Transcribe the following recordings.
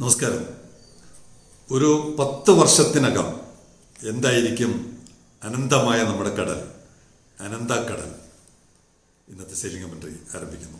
നമസ്കാരം. ഒരു പത്ത് വർഷത്തിനകം എന്തായിരിക്കും അനന്തമായ നമ്മുടെ കടൽ? അനന്തക്കടൽ. ഇന്നത്തെ സെയിലിംഗ് മന്ത്രി ആരംഭിക്കുന്നു.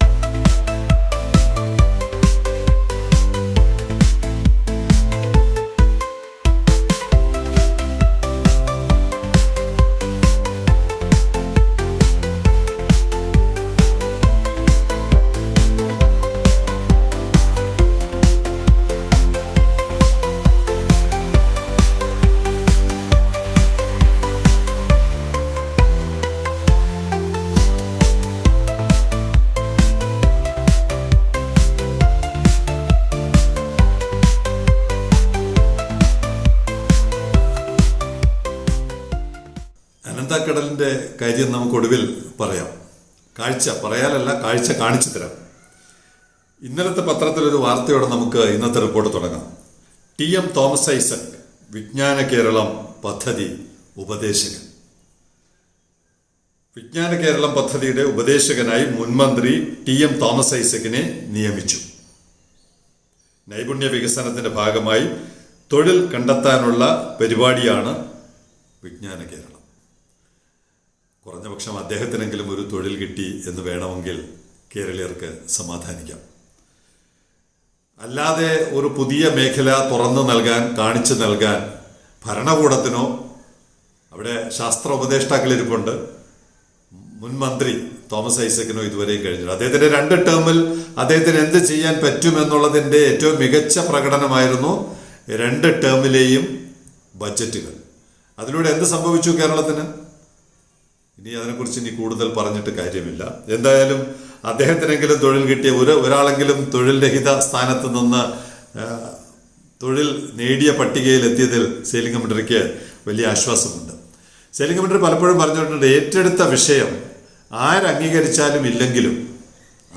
അനന്തക്കടലിന്റെ കാര്യം നമുക്ക് ഒടുവിൽ പറയാം. കാഴ്ച പറയാനല്ല കാഴ്ച കാണിച്ചു തരാം. ഇന്നലത്തെ പത്രത്തിലൊരു വാർത്തയോടെ നമുക്ക് ഇന്നത്തെ റിപ്പോർട്ട് തുടങ്ങാം. ടി എം തോമസ് ഐസക് വിജ്ഞാന കേരളം പദ്ധതി ഉപദേശകൻ. വിജ്ഞാന കേരളം പദ്ധതിയുടെ ഉപദേശകനായി മുൻമന്ത്രി ടി എം തോമസ് ഐസക്കിനെ നിയമിച്ചു. നൈപുണ്യ വികസനത്തിന്റെ ഭാഗമായി തൊഴിൽ കണ്ടെത്താനുള്ള പരിപാടിയാണ് വിജ്ഞാന കേരളം. കുറഞ്ഞ പക്ഷം അദ്ദേഹത്തിനെങ്കിലും ഒരു തൊഴിൽ കിട്ടി എന്ന് വേണമെങ്കിൽ കേരളീയർക്ക് സമാധാനിക്കാം. അല്ലാതെ ഒരു പുതിയ മേഖല തുറന്നു നൽകാൻ കാണിച്ചു നൽകാൻ ഭരണകൂടത്തിനോ അവിടെ ശാസ്ത്ര ഉപദേഷ്ടാക്കളിരിപ്പുണ്ട് മുൻമന്ത്രി തോമസ് ഐസക്കിനോ ഇതുവരെയും കഴിഞ്ഞില്ല. അദ്ദേഹത്തിന്റെ രണ്ട് ടേമിൽ അദ്ദേഹത്തിന് എന്ത് ചെയ്യാൻ പറ്റുമെന്നുള്ളതിന്റെ ഏറ്റവും മികച്ച പ്രകടനമായിരുന്നു രണ്ട് ടേമിലെയും ബജറ്റുകൾ അതിലൂടെ എന്ത് സംഭവിച്ചു കേരളത്തിന്? ഇനി അതിനെക്കുറിച്ച് ഇനി കൂടുതൽ പറഞ്ഞിട്ട് കാര്യമില്ല. എന്തായാലും അദ്ദേഹത്തിനെങ്കിലും തൊഴിൽ കിട്ടിയ ഒരു ഒരാളെങ്കിലും തൊഴിൽ രഹിത സ്ഥാനത്ത് നിന്ന് തൊഴിൽ നേടിയ പട്ടികയിൽ എത്തിയതിൽ സെയിലിംഗ് കമ്മിറ്ററിക്ക് വലിയ ആശ്വാസമുണ്ട്. സെയിലിംഗ് കമ്മിറ്ററി പലപ്പോഴും പറഞ്ഞിട്ടുണ്ട് ഏറ്റെടുത്ത വിഷയം ആരംഗീകരിച്ചാലും ഇല്ലെങ്കിലും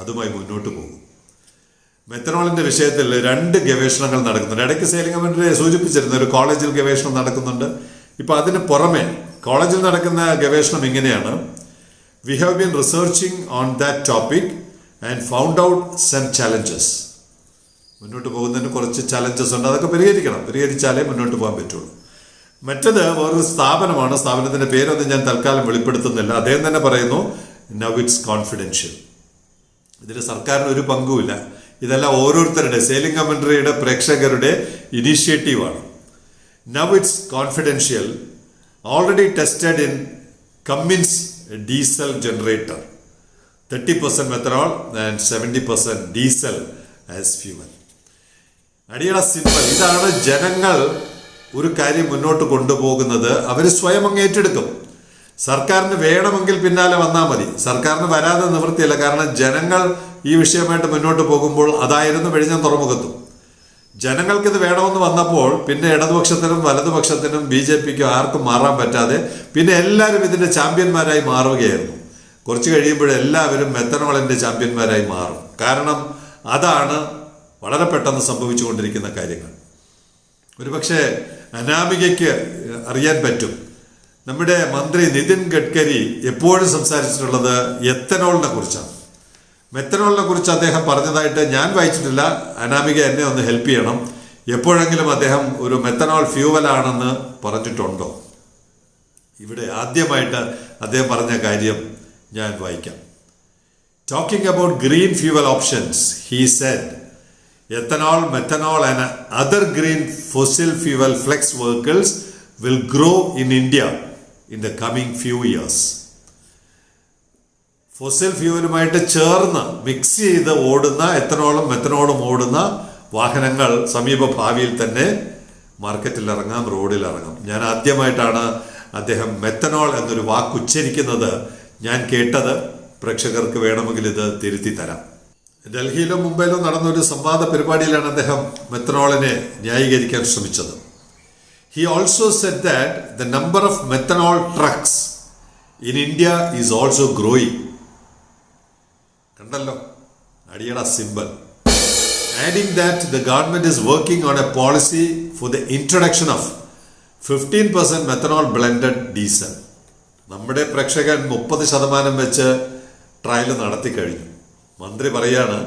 അതുമായി മുന്നോട്ട് പോകും. മെത്തനോളിന്റെ വിഷയത്തിൽ രണ്ട് ഗവേഷണങ്ങൾ നടക്കുന്നുണ്ട്. ഇടയ്ക്ക് സെയിലിംഗ് സൂചിപ്പിച്ചിരുന്ന ഒരു കോളേജിൽ ഗവേഷണം നടക്കുന്നുണ്ട്. ഇപ്പൊ അതിന് പുറമെ കോളേജിൽ നടക്കുന്ന ഗവേഷണം ഇങ്ങനെയാണ്. We have been researching on that topic and found out some challenges മുന്നോട്ട് പോകുന്നതിന് കുറച്ച് ചലഞ്ചസ് ഉണ്ട്. അതൊക്കെ പരിഹരിക്കണം. പരിഹരിച്ചാലേ മുന്നോട്ട് പോകാൻ പറ്റുള്ളൂ. മറ്റത് വേറൊരു സ്ഥാപനമാണ്. സ്ഥാപനത്തിന്റെ പേരൊന്നും ഞാൻ തൽക്കാലം വെളിപ്പെടുത്തുന്നില്ല. അദ്ദേഹം തന്നെ പറയുന്നു നവ് ഇറ്റ്സ് കോൺഫിഡൻഷ്യൽ ഇതിൽ സർക്കാരിന് ഒരു പങ്കുമില്ല. ഇതെല്ലാം ഓരോരുത്തരുടെ സെയിലിംഗ് കമന്ററിയുടെ പ്രേക്ഷകരുടെ ഇനീഷ്യേറ്റീവാണ് now it's confidential in Cummins diesel generator thirty percent methanol and seventy percent diesel as fuel അടിയട സിമ്പിൾ ഇതാണ് ജനങ്ങൾ ഒരു കാര്യം മുന്നോട്ട് കൊണ്ടുപോകുന്നത്. അവർ സ്വയം അങ്ങ് ഏറ്റെടുക്കും. സർക്കാരിന് വേണമെങ്കിൽ പിന്നാലെ വന്നാൽ മതി. സർക്കാരിന് വരാതെ നിവൃത്തിയില്ല. കാരണം ജനങ്ങൾ ഈ വിഷയമായിട്ട് മുന്നോട്ട് പോകുമ്പോൾ അതായിരുന്നു വെഴിഞ്ഞം തുറമുഖത്തും. ജനങ്ങൾക്കിത് വേണമെന്ന് വന്നപ്പോൾ പിന്നെ ഇടതുപക്ഷത്തിനും വലതുപക്ഷത്തിനും ബി ജെ പിക്കും ആർക്കും മാറാൻ പറ്റാതെ പിന്നെ എല്ലാവരും ഇതിന്റെ ചാമ്പ്യന്മാരായി മാറുകയായിരുന്നു. കുറച്ച് കഴിയുമ്പോൾ എല്ലാവരും മെത്തനോളിന്റെ ചാമ്പ്യന്മാരായി മാറും. കാരണം അതാണ് വളരെ പെട്ടെന്ന് സംഭവിച്ചുകൊണ്ടിരിക്കുന്ന കാര്യങ്ങൾ. ഒരുപക്ഷെ അനാമികയ്ക്ക് അറിയാൻ പറ്റും. നമ്മുടെ മന്ത്രി നിതിൻ ഗഡ്കരി എപ്പോഴും സംസാരിച്ചിട്ടുള്ളത് എത്തനോളിനെ കുറിച്ചാണ്. മെത്തനോളിനെ കുറിച്ച് അദ്ദേഹം പറഞ്ഞതായിട്ട് ഞാൻ വായിച്ചിട്ടില്ല. അനാമിക എന്നെ ഒന്ന് ഹെൽപ്പ് ചെയ്യണം. എപ്പോഴെങ്കിലും അദ്ദേഹം ഒരു മെത്തനോൾ ഫ്യൂവലാണെന്ന് പറഞ്ഞിട്ടുണ്ടോ? ഇവിടെ ആദ്യമായിട്ട് അദ്ദേഹം പറഞ്ഞ കാര്യം ഞാൻ വായിക്കാം. Talking about green fuel options he said ethanol methanol and other green fossil fuel flex vehicles will grow in India in the coming few years. Fossil ഫ്യൂവലുമായിട്ട് ചേർന്ന് മിക്സ് ചെയ്ത് ഓടുന്ന എത്തനോളും മെത്തനോളും ഓടുന്ന വാഹനങ്ങൾ സമീപ ഭാവിയിൽ തന്നെ മാർക്കറ്റിൽ ഇറങ്ങാം റോഡിൽ ഇറങ്ങാം. ഞാൻ ആദ്യമായിട്ടാണ് അദ്ദേഹം മെത്തനോൾ എന്നൊരു വാക്ക് ഉച്ചരിക്കുന്നത്. ഞാൻ കേട്ടത് പ്രേക്ഷകർക്ക് വേണമെങ്കിൽ ഇത് തിരുത്തി തരാം. ഡൽഹിയിലോ മുംബൈയിലോ നടന്ന ഒരു സംവാദ പരിപാടിയിലാണ് അദ്ദേഹം മെത്തനോളിനെ ന്യായീകരിക്കാൻ ശ്രമിച്ചത്. He also said that the number of methanol trucks in India is also growing കണ്ടല്ലോ അടിയട simple. Adding that the government is working on a policy for the introduction of fifteen percent methanol blended diesel നമ്മുടെ പ്രേക്ഷകൻ മുപ്പത് ശതമാനം വെച്ച് trial നടത്തി കഴിഞ്ഞു. മന്ത്രി പറയാണ്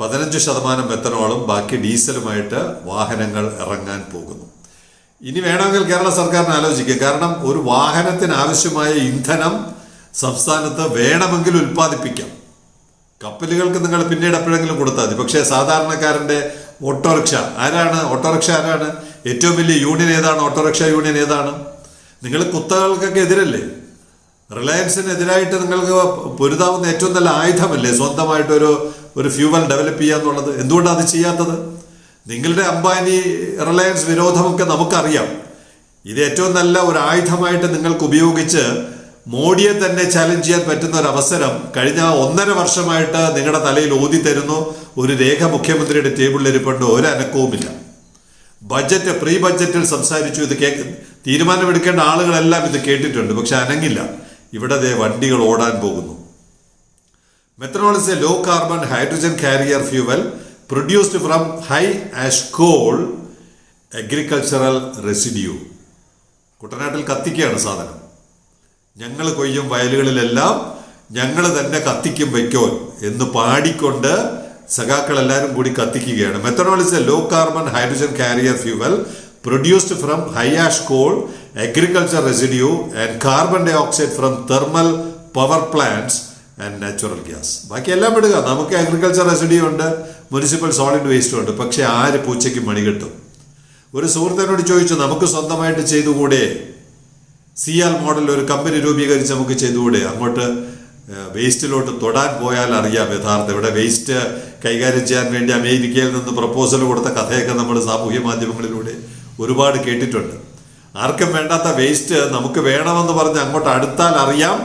പതിനഞ്ച് ശതമാനം മെത്തനോളും ബാക്കി ഡീസലുമായിട്ട് വാഹനങ്ങൾ ഇറങ്ങാൻ പോകുന്നു. ഇനി വേണമെങ്കിൽ കേരള സർക്കാരിന് ആലോചിക്കുക കാരണം ഒരു വാഹനത്തിന് ആവശ്യമായ ഇന്ധനം സംസ്ഥാനത്ത് വേണമെങ്കിൽ ഉൽപ്പാദിപ്പിക്കാം. കപ്പലുകൾക്ക് നിങ്ങൾ പിന്നീട് എപ്പോഴെങ്കിലും കൊടുത്താൽ മതി. പക്ഷേ സാധാരണക്കാരന്റെ ഓട്ടോറിക്ഷ ആരാണ്? ഓട്ടോറിക്ഷ ആരാണ്? ഏറ്റവും വലിയ യൂണിയൻ ഏതാണ്? ഓട്ടോറിക്ഷ യൂണിയൻ ഏതാണ്? നിങ്ങൾ കുത്തകൾക്കൊക്കെ എതിരല്ലേ? റിലയൻസിനെതിരായിട്ട് നിങ്ങൾക്ക് പൊരുതാവുന്ന ഏറ്റവും നല്ല ആയുധമല്ലേ സ്വന്തമായിട്ടൊരു ഒരു ഫ്യൂവൽ ഡെവലപ്പ് ചെയ്യുക എന്നുള്ളത് എന്തുകൊണ്ടാണ് അത് ചെയ്യാത്തത്? നിങ്ങളുടെ അംബാനി റിലയൻസ് വിരോധമൊക്കെ നമുക്കറിയാം. ഇത് ഏറ്റവും നല്ല ഒരു ആയുധമായിട്ട് നിങ്ങൾക്ക് ഉപയോഗിച്ച് മോഡിയെ തന്നെ ചാലഞ്ച് ചെയ്യാൻ പറ്റുന്ന ഒരു അവസരം കഴിഞ്ഞ ഒന്നര വർഷമായിട്ട് നിങ്ങളുടെ തലയിൽ ഓതി തരുന്നു. ഒരു രേഖ മുഖ്യമന്ത്രിയുടെ ടേബിളിൽ ഇരിപ്പുണ്ട്. ഒരു അനക്കവുമില്ല. ബജറ്റ് പ്രീ ബജറ്റിൽ സംസാരിച്ചു. ഇത് കേ തീരുമാനമെടുക്കേണ്ട ആളുകളെല്ലാം ഇത് കേട്ടിട്ടുണ്ട്. പക്ഷെ അനങ്ങില്ല. ഇവിടെ വണ്ടികൾ ഓടാൻ പോകുന്നു. Methanol low carbon hydrogen carrier fuel produced from high ash coal agricultural residue കുട്ടനാട്ടിൽ കത്തിക്കുകയാണ് സാധനം. ഞങ്ങൾ കൊയ്യും വയലുകളിലെല്ലാം ഞങ്ങൾ തന്നെ കത്തിക്കും വയ്ക്കോൻ എന്ന് പാടിക്കൊണ്ട് സഖാക്കൾ എല്ലാവരും കൂടി കത്തിക്കുകയാണ്. Methanol is a low carbon hydrogen carrier fuel produced from high ash coal agriculture residue and carbon dioxide from thermal power plants and natural gas ബാക്കി എല്ലാം വിടുക നമുക്ക് അഗ്രികൾച്ചർ റെസിഡ്യൂ ഉണ്ട് മുനിസിപ്പൽ സോളിഡ് വേസ്റ്റും ഉണ്ട്. പക്ഷേ ആര് പൂച്ചയ്ക്ക് മണി കിട്ടും? ഒരു സുഹൃത്തിനോട് ചോദിച്ചു നമുക്ക് സ്വന്തമായിട്ട് ചെയ്തുകൂടെ? സിയാൽ മോഡൽ ഒരു കമ്പനി രൂപീകരിച്ച് നമുക്ക് ചെയ്തുകൂടെ? അങ്ങോട്ട് വേസ്റ്റിലോട്ട് തൊടാൻ പോയാൽ അറിയാം യഥാർത്ഥം. ഇവിടെ വേസ്റ്റ് കൈകാര്യം ചെയ്യാൻ വേണ്ടി അമേരിക്കയിൽ നിന്ന് പ്രപ്പോസൽ കൊടുത്ത കഥയൊക്കെ നമ്മൾ സാമൂഹ്യ മാധ്യമങ്ങളിലൂടെ ഒരുപാട് കേട്ടിട്ടുണ്ട്. ആർക്കും വേണ്ടാത്ത വേസ്റ്റ് നമുക്ക് വേണമെന്ന് പറഞ്ഞ് അങ്ങോട്ട് അടുത്താൽ അറിയാം.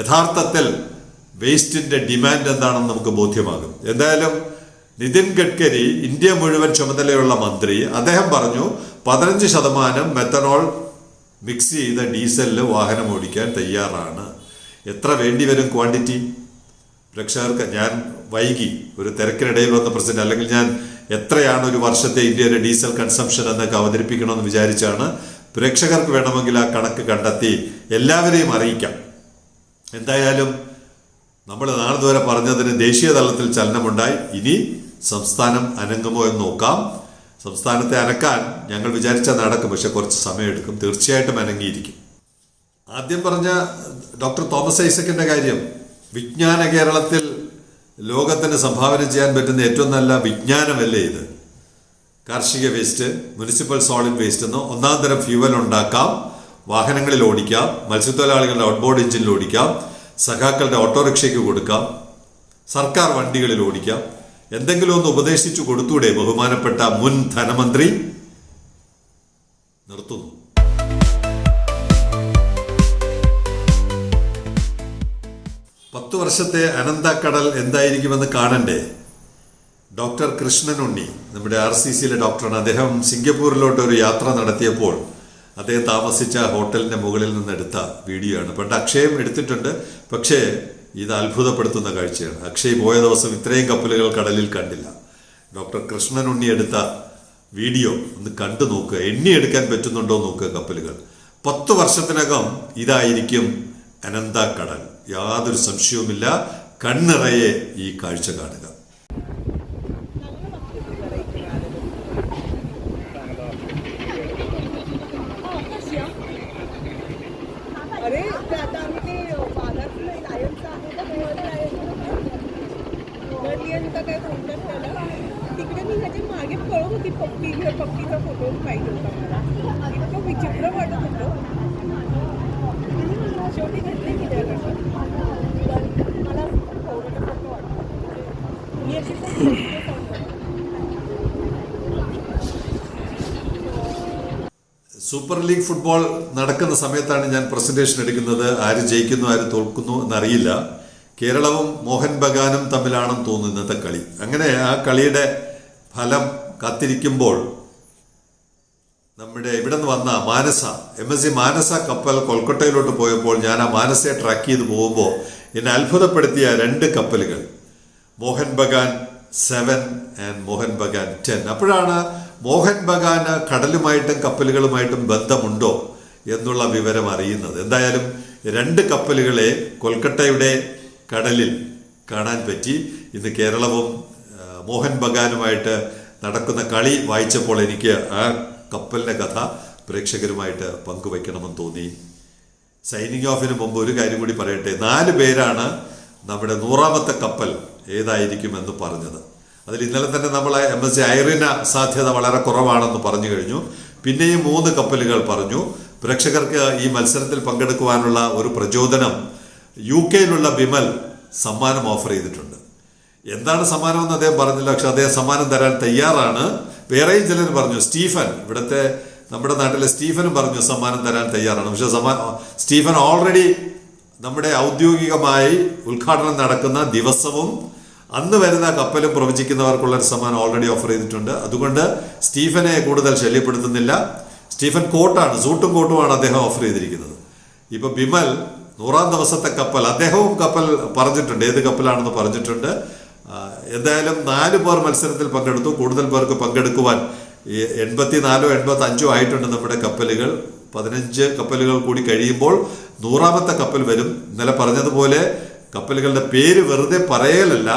യഥാർത്ഥത്തിൽ വേസ്റ്റിന്റെ ഡിമാൻഡ് എന്താണെന്ന് നമുക്ക് ബോധ്യമാകും. എന്തായാലും നിതിൻ ഗഡ്കരി ഇന്ത്യ മുഴുവൻ ചുമതലയുള്ള മന്ത്രി അദ്ദേഹം പറഞ്ഞു പതിനഞ്ച് ശതമാനം മെത്തനോൾ മിക്സ് ചെയ്ത ഡീസലിൽ വാഹനം ഓടിക്കാൻ തയ്യാറാണ്. എത്ര വേണ്ടി വരും ക്വാണ്ടിറ്റി? പ്രേക്ഷകർക്ക് ഞാൻ വൈകി. ഒരു തിരക്കിനിടയിൽ വന്ന പ്രസിഡന്റ് അല്ലെങ്കിൽ ഞാൻ എത്രയാണ് ഒരു വർഷത്തെ ഇന്ത്യയുടെ ഡീസൽ കൺസംഷൻ എന്നൊക്കെ അവതരിപ്പിക്കണമെന്ന് വിചാരിച്ചാണ് പ്രേക്ഷകർക്ക് വേണമെങ്കിൽ ആ കണക്ക് കണ്ടെത്തി എല്ലാവരെയും അറിയിക്കാം. എന്തായാലും നമ്മൾ നാളെ ദൂരെ പറഞ്ഞതിന് ദേശീയ തലത്തിൽ ചലനമുണ്ടായി. ഇനി സംസ്ഥാനം അനങ്ങുമോ എന്ന് നോക്കാം. സംസ്ഥാനത്തെ അനക്കാൻ ഞങ്ങൾ വിചാരിച്ചാൽ നടക്കും പക്ഷെ കുറച്ച് സമയമെടുക്കും. തീർച്ചയായിട്ടും അനങ്ങിയിരിക്കും. ആദ്യം പറഞ്ഞ ഡോക്ടർ തോമസ് ഐസക്കിന്റെ കാര്യം വിജ്ഞാന കേരളത്തിൽ ലോകത്തിന് സംഭാവന ചെയ്യാൻ പറ്റുന്ന ഏറ്റവും നല്ല വിജ്ഞാനമല്ലേ ഇത്? കാർഷിക വേസ്റ്റ് മുനിസിപ്പൽ സോളിഡ് വേസ്റ്റ് എന്ന് ഒന്നാം തരം ഫ്യൂവൽ ഉണ്ടാക്കാം വാഹനങ്ങളിൽ ഓടിക്കാം മത്സ്യത്തൊഴിലാളികളുടെ ഔട്ട്ബോർഡ് എഞ്ചിനിൽ ഓടിക്കാം സഖാക്കളുടെ ഓട്ടോറിക്ഷയ്ക്ക് കൊടുക്കാം സർക്കാർ വണ്ടികളിൽ ഓടിക്കാം എന്തെങ്കിലും ഒന്ന് ഉപദേശിച്ചു കൊടുത്തൂടെ ബഹുമാനപ്പെട്ട മുൻ ധനമന്ത്രി? നിർത്തുന്നു. പത്ത് വർഷത്തെ അനന്തക്കടൽ എന്തായിരിക്കുമെന്ന് കാണണ്ടേ? ഡോക്ടർ കൃഷ്ണൻ ഉണ്ണി നമ്മുടെ ആർ സി സിയിലെ ഡോക്ടറാണ്. അദ്ദേഹം സിംഗപ്പൂരിലോട്ട് ഒരു യാത്ര നടത്തിയപ്പോൾ അദ്ദേഹം താമസിച്ച ഹോട്ടലിന്റെ മുകളിൽ നിന്ന് എടുത്ത വീഡിയോ ആണ് പണ്ട് അക്ഷയം എടുത്തിട്ടുണ്ട്. പക്ഷേ ഇത് അത്ഭുതപ്പെടുത്തുന്ന കാഴ്ചയാണ്. അക്ഷയ് പോയ ദിവസം ഇത്രയും കപ്പലുകൾ കടലിൽ കണ്ടില്ല. ഡോക്ടർ കൃഷ്ണൻ ഉണ്ണി എടുത്ത വീഡിയോ ഒന്ന് കണ്ടു നോക്കുക. എണ്ണി എടുക്കാൻ പറ്റുന്നുണ്ടോ നോക്കുക കപ്പലുകൾ. പത്ത് വർഷത്തിനകം ഇതായിരിക്കും അനന്ത കടൽ. യാതൊരു സംശയവുമില്ല. കണ്ണിറയെ ഈ കാഴ്ച കാണുക. लियन का काय म्हणतात त्याला तिकडे मी ह्याच्या मागे पळत होती पप्पी पप्पीचा फोटो पाहिजे होता मला इतकं विचित्र वाटत होतं शेवटी घेतले की त्याकडनं मला फोटो वाटतं मी अशी खूप मस्त सांगते. സൂപ്പർ ലീഗ് ഫുട്ബോൾ നടക്കുന്ന സമയത്താണ് ഞാൻ പ്രസന്റേഷൻ എടുക്കുന്നത് ആര് ജയിക്കുന്നു ആര് തോൽക്കുന്നു എന്നറിയില്ല കേരളവും മോഹൻ ബഗാനും തമ്മിലാണെന്ന് തോന്നുന്നു ഇന്നത്തെ കളി. അങ്ങനെ ആ കളിയുടെ ഫലം കാത്തിരിക്കുമ്പോൾ നമ്മുടെ ഇവിടെ നിന്ന് വന്ന Manasa M S C Manasa കപ്പൽ കൊൽക്കട്ടയിലോട്ട് പോയപ്പോൾ ഞാൻ ആ മാനസയെ ട്രാക്ക് ചെയ്ത് പോകുമ്പോൾ എന്നെ അത്ഭുതപ്പെടുത്തിയ രണ്ട് കപ്പലുകൾ Mohun Bagan seven and Mohun Bagan ten അപ്പോഴാണ് മോഹൻ ബഗാന് കടലുമായിട്ടും കപ്പലുകളുമായിട്ടും ബന്ധമുണ്ടോ എന്നുള്ള വിവരം അറിയുന്നത്. എന്തായാലും രണ്ട് കപ്പലുകളെ കൊൽക്കട്ടയുടെ കടലിൽ കാണാൻ പറ്റി. ഇന്ന് കേരളവും മോഹൻ ബഗാനുമായിട്ട് നടക്കുന്ന കളി വായിച്ചപ്പോൾ എനിക്ക് ആ കപ്പലിന്റെ കഥ പ്രേക്ഷകരുമായിട്ട് പങ്കുവയ്ക്കണമെന്ന് തോന്നി. സൈനിങ് ഓഫിന് മുമ്പ് ഒരു കാര്യം കൂടി പറയട്ടെ. നാല് പേരാണ് നമ്മുടെ നൂറാമത്തെ കപ്പൽ ഏതായിരിക്കുമെന്ന് പറഞ്ഞത്. അതിൽ ഇന്നലെ തന്നെ നമ്മൾ എം എസ് സി ഐറിന സാധ്യത വളരെ കുറവാണെന്ന് പറഞ്ഞു കഴിഞ്ഞു. പിന്നെയും മൂന്ന് കപ്പലുകൾ പറഞ്ഞു. പ്രേക്ഷകർക്ക് ഈ മത്സരത്തിൽ പങ്കെടുക്കുവാനുള്ള ഒരു പ്രചോദനം യു കെയിലുള്ള വിമൽ സമ്മാനം ഓഫർ ചെയ്തിട്ടുണ്ട്. എന്താണ് സമ്മാനം എന്ന് അദ്ദേഹം പറഞ്ഞില്ല. പക്ഷെ അദ്ദേഹം സമ്മാനം തരാൻ തയ്യാറാണ്. വേറെയും ചിലർ പറഞ്ഞു സ്റ്റീഫൻ ഇവിടുത്തെ നമ്മുടെ നാട്ടിലെ സ്റ്റീഫനും പറഞ്ഞു സമ്മാനം തരാൻ തയ്യാറാണ്. പക്ഷെ സമ്മാനം സ്റ്റീഫൻ ഓൾറെഡി നമ്മുടെ ഔദ്യോഗികമായി ഉദ്ഘാടനം നടക്കുന്ന ദിവസവും അന്ന് വരുന്ന കപ്പലും പ്രവചിക്കുന്നവർക്കുള്ള ഒരു സമ്മാനം ഓൾറെഡി ഓഫർ ചെയ്തിട്ടുണ്ട്. അതുകൊണ്ട് സ്റ്റീഫനെ കൂടുതൽ ശല്യപ്പെടുത്തുന്നില്ല. സ്റ്റീഫൻ കോട്ടാണ് സൂട്ടും കോട്ടുമാണ് അദ്ദേഹം ഓഫർ ചെയ്തിരിക്കുന്നത്. ഇപ്പൊ ബിമൽ നൂറാം ദിവസത്തെ കപ്പൽ അദ്ദേഹവും കപ്പൽ പറഞ്ഞിട്ടുണ്ട് ഏത് കപ്പലാണെന്ന് പറഞ്ഞിട്ടുണ്ട്. എന്തായാലും നാല് പേർ മത്സരത്തിൽ പങ്കെടുത്തു. കൂടുതൽ പേർക്ക് പങ്കെടുക്കുവാൻ എൺപത്തിനാലോ എൺപത്തി അഞ്ചോ ആയിട്ടുണ്ട് നമ്മുടെ കപ്പലുകൾ. പതിനഞ്ച് കപ്പലുകൾ കൂടി കഴിയുമ്പോൾ നൂറാമത്തെ കപ്പൽ വരും. ഇന്നലെ പറഞ്ഞതുപോലെ കപ്പലുകളുടെ പേര് വെറുതെ പറയലല്ല.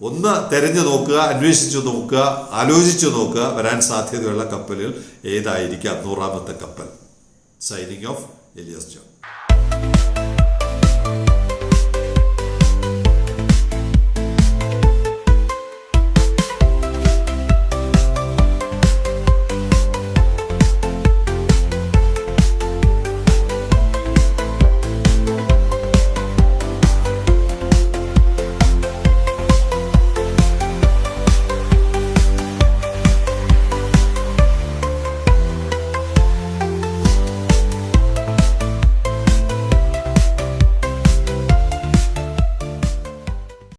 ഒന്ന് തെരഞ്ഞു നോക്കുക അന്വേഷിച്ചു നോക്കുക ആലോചിച്ചു നോക്കുക. വരാൻ സാധ്യതയുള്ള കപ്പലുകൾ ഏതായിരിക്കാം? നൂറാമത്തെ കപ്പൽ. Signing off Elias John